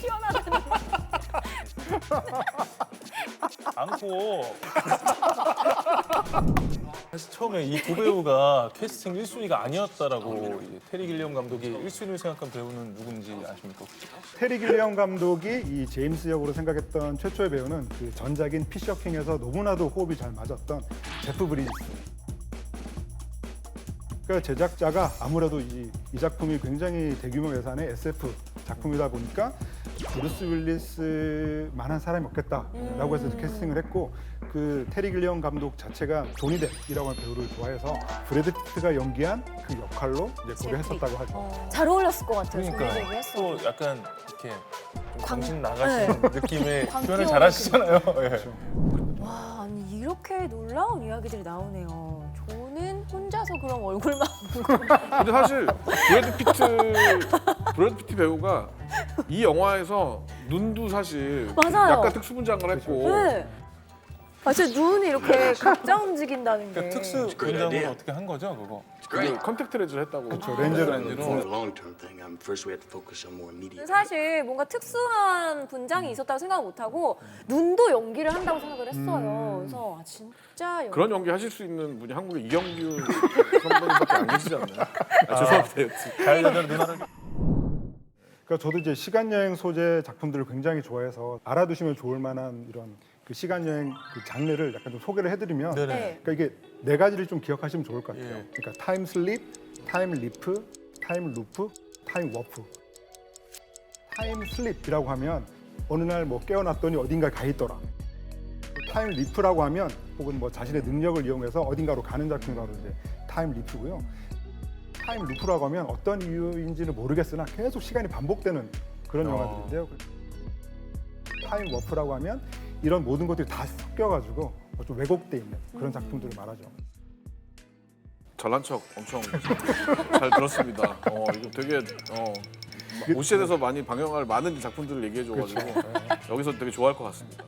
시원하다는 않고 사실 처음에 이 두 배우가 캐스팅 1순위가 아니었다라고 이 테리 길리엄 감독이 1순위를 생각한 배우는 누군지 아십니까? 테리 길리엄 감독이 이 제임스 역으로 생각했던 최초의 배우는 그 전작인 피셔킹에서 너무나도 호흡이 잘 맞았던 제프 브리지스. 그러니까 제작자가 아무래도 이, 이 작품이 굉장히 대규모 예산의 SF 작품이다 보니까 브루스 윌리스 만한 사람이 없겠다라고 해서 캐스팅을 했고 그 테리 길리엄 감독 자체가 조니 뎁이라고 하는 배우를 좋아해서 브래드 피트가 연기한 그 역할로 이제 고려했었다고 하죠. 잘 어울렸을 것 같아요. 그러니까. 또 약간 이렇게 좀 광- 정신 나가신 느낌의 광 표현을 잘하시잖아요. 예. 와, 아니 이렇게 놀라운 이야기들이 나오네요. 저는 혼자서 그럼 얼굴만 근데 사실 브래드 피트 브래드 피트 배우가 이 영화에서 눈도 사실 맞아요. 약간 특수 분장을 했고 네. 아, 제 눈이 이렇게 각자 움직인다는 게. 그러니까 특수 분장으로 어떻게 한 거죠, 그거? 그 컨택트 렌즈를 했다고. 그렇죠. 렌즈를 렌즈로. 사실 뭔가 특수한 분장이 있었다고 생각 못 하고 눈도 연기를 한다고 생각을 했어요. 그래서 아, 진짜 연기. 그런 연기 하실 수 있는 분이 한국에 이경규 선배님밖에 안 계시지 않나요? 아, 죄송합니다. 누나를 그러니까 저도 이제 시간 여행 소재 작품들을 굉장히 좋아해서 알아두시면 좋을 만한 이런 그 시간 여행 그 장르를 약간 좀 소개를 해드리면 네네. 네. 그러니까 이게 네 가지를 좀 기억하시면 좋을 것 같아요. 예. 그러니까 타임 슬립, 타임 리프, 타임 루프, 타임 워프. 타임 슬립이라고 하면 어느 날 뭐 깨어났더니 어딘가에 가 있더라. 타임 리프라고 하면 혹은 뭐 자신의 능력을 이용해서 어딘가로 가는 작품이라고 이제 타임 리프고요. 타임 루프라고 하면 어떤 이유인지는 모르겠으나 계속 시간이 반복되는 그런 어. 영화들인데요. 타임 워프라고 하면 이런 모든 것들이 다 섞여가지고 뭐좀 왜곡돼 있는 그런 작품들을 말하죠. 잘난 척 엄청 잘 들었습니다. 어, 이거 되게 어, 오시에 대해서 많이 방영할 많은 작품들을 얘기해 줘가지고 여기서 되게 좋아할 것 같습니다.